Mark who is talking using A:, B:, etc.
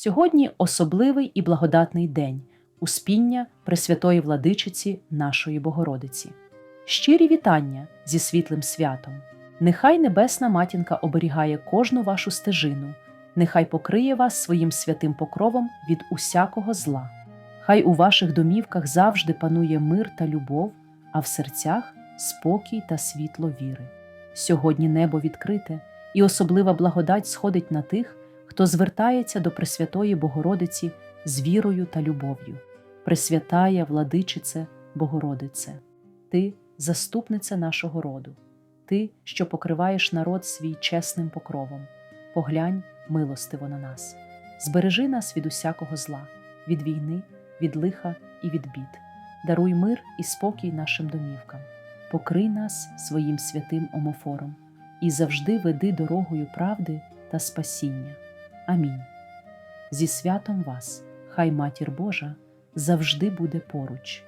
A: Сьогодні особливий і благодатний день успіння Пресвятої владичиці нашої Богородиці. Щирі вітання зі світлим святом. Нехай Небесна Матінка оберігає кожну вашу стежину, нехай покриє вас своїм святим покровом від усякого зла. Хай у ваших домівках завжди панує мир та любов, а в серцях спокій та світло віри. Сьогодні небо відкрите, і особлива благодать сходить на тих, хто звертається до Пресвятої Богородиці з вірою та любов'ю. Пресвятая владичице, Богородице, Ти заступниця нашого роду, Ти, що покриваєш народ свій чесним покровом. Поглянь милостиво на нас, збережи нас від усякого зла, від війни, від лиха і від бід. Даруй мир і спокій нашим домівкам, покрий нас своїм святим омофором і завжди веди дорогою правди та спасіння. Амінь. Зі святом вас, хай Матір Божа завжди буде поруч